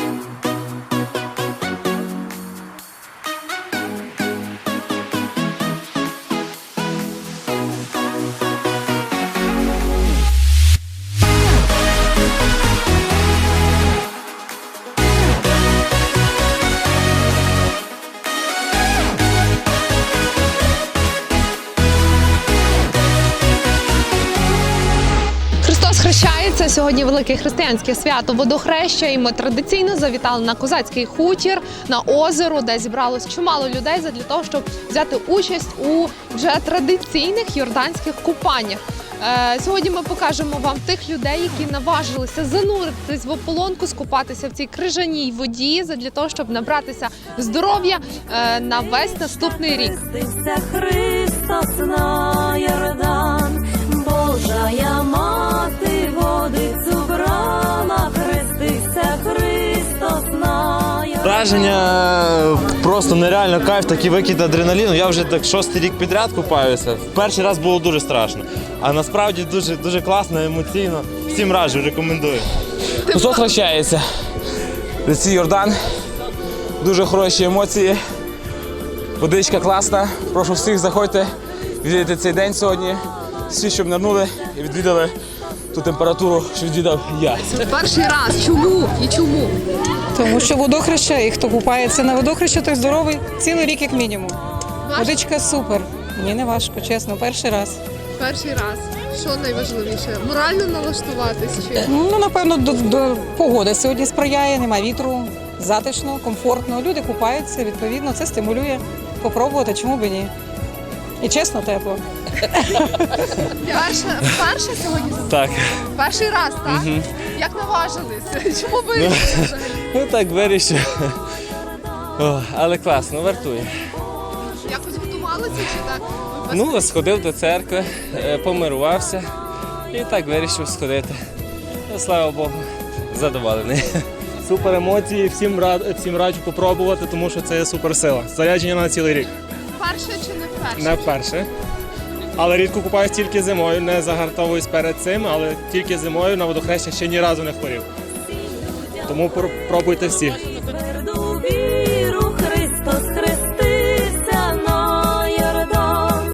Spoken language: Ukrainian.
Христос хрещається сьогодні велике християнське свято водохреща. І ми традиційно завітали на козацький хутір на озеро, де зібралось чимало людей для того, щоб взяти участь у вже традиційних йорданських купаннях. Е, Сьогодні ми покажемо вам тих людей, які наважилися зануритись в ополонку, скупатися в цій крижаній воді для того, щоб набратися здоров'я е, на весь наступний рік. Христос на Йордан, Враження просто нереально кайф, такий викид адреналіну. Я вже так шостий рік підряд купаюся. Перший раз було дуже страшно. А насправді дуже дуже класно, емоційно. Всім раджу, рекомендую. Христос хрещається. Ріці Йордан. Дуже хороші емоції. Водичка класна. Прошу всіх заходьте, відвідати цей день сьогодні. Всі, щоб нирнули і відвідали ту температуру, що відвідав я. Перший раз чому і чому? Тому що водохреща, і хто купається на водохреща, той здоровий цілий рік як мінімум. Водичка супер. Мені не важко, чесно, перший раз. Перший раз. Що найважливіше? Морально налаштуватись чи Ну, напевно, до, до погода сьогодні сприяє, немає вітру, затишно, комфортно. Люди купаються, відповідно, це стимулює попробувати, чому б і ні. І чесно, тепло. перше, перше сьогодні? Так, Перший раз, так? Як наважилися? Чому ви ну так вирішив. О, але класно, вартує. якось готувалися чи так? Ви Ну, сходив до церкви, е, помирувався і так вирішив сходити. Ну, Слава Богу, задоволений. Супер емоції, всім рад, всім раджу попробувати, тому що це є суперсила. Зарядження на цілий рік. Перше чи не вперше? Не вперше. Але рідко купаюсь тільки зимою, не загартовуюсь перед цим, але тільки зимою на водохреща ще ні разу не хворів. Тому пр- пробуйте всі.